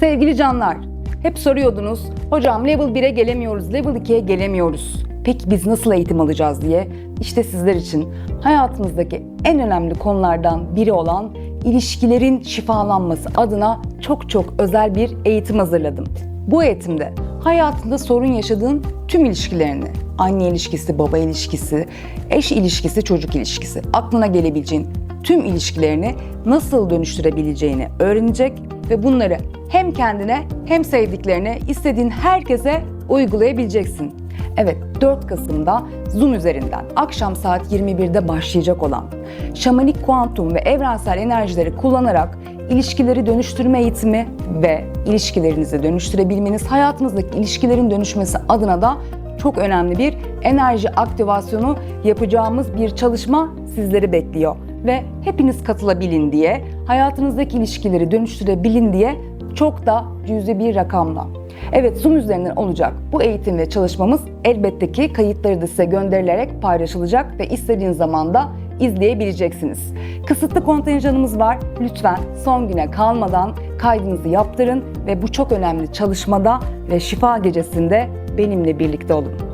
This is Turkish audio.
Sevgili canlar, hep soruyordunuz, hocam level 1'e gelemiyoruz, level 2'ye gelemiyoruz. Peki biz nasıl eğitim alacağız diye. İşte sizler için hayatımızdaki en önemli konulardan biri olan ilişkilerin şifalanması adına çok çok özel bir eğitim hazırladım. Bu eğitimde hayatında sorun yaşadığın tüm ilişkilerini, anne ilişkisi, baba ilişkisi, eş ilişkisi, çocuk ilişkisi, aklına gelebileceğin tüm ilişkilerini nasıl dönüştürebileceğini öğrenecek ve bunları hem kendine hem sevdiklerine, istediğin herkese uygulayabileceksin. Evet 4 Kasım'da Zoom üzerinden akşam saat 21'de başlayacak olan şamanik kuantum ve evrensel enerjileri kullanarak ilişkileri dönüştürme eğitimi ve ilişkilerinizi dönüştürebilmeniz, hayatınızdaki ilişkilerin dönüşmesi adına da çok önemli bir enerji aktivasyonu yapacağımız bir çalışma sizleri bekliyor. Ve hepiniz katılabilin diye, hayatınızdaki ilişkileri dönüştürebilin diye çok da cüzi bir rakamla. Evet Zoom üzerinden olacak bu eğitim ve çalışmamız elbette ki kayıtları da size gönderilerek paylaşılacak ve istediğiniz zaman da izleyebileceksiniz. Kısıtlı kontenjanımız var. Lütfen son güne kalmadan kaydınızı yaptırın ve bu çok önemli çalışmada ve şifa gecesinde benimle birlikte olun.